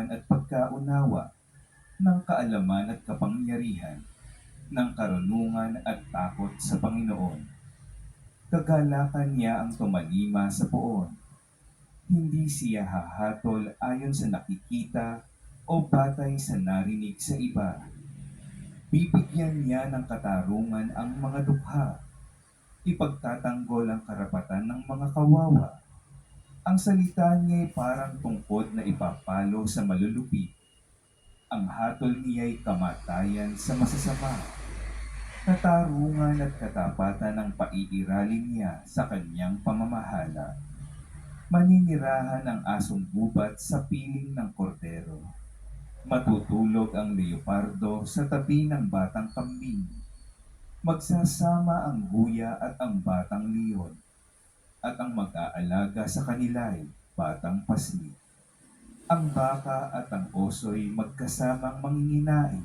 kagustuhan at pagkaunawa, ng kaalaman at kapangyarihan, ng karunungan at takot sa Panginoon. Kagalakan niya ang tumalima sa poon. Hindi siya hahatol ayon sa nakikita o batay sa narinig sa iba. Bibigyan niya ng katarungan ang mga dukha. Ipagtatanggol ang karapatan ng mga kawawa. Ang salita niya ay parang tungkod na ipapalo sa malulupit. Ang hatol niya ay kamatayan sa masasama. Katarungan at katapatan ang paiiralin niya sa kanyang pamamahala. Maninirahan ang asong gubat sa piling ng kordero. Matutulog ang leopardo sa tabi ng batang kambing. Magsasama ang guya at ang batang leon. At ang mag-aalaga sa kanila'y batang pasli. Ang baka at ang oso'y magkasamang manginginain.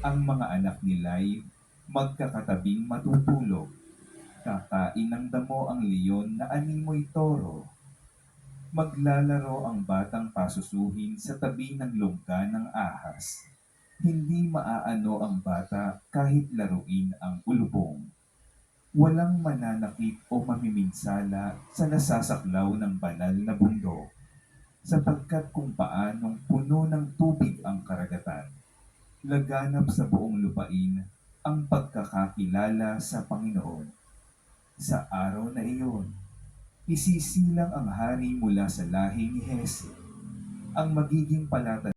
Ang mga anak nila'y magkakatabing matutulog. Kakain ng damo ang leon na animoy toro. Maglalaro ang batang pasusuhin sa tabi ng lungga ng ahas. Hindi maaano ang bata kahit laruin ang ulubong. Walang mananakit o mamiminsala sa nasasaklaw ng banal na bundok sapagkat kung paanong puno ng tubig ang karagatan, laganap sa buong lupain ang pagkakakilala sa Panginoon. Sa araw na iyon, isisilang ang hari mula sa lahi ni Hese, ang magiging palatandaan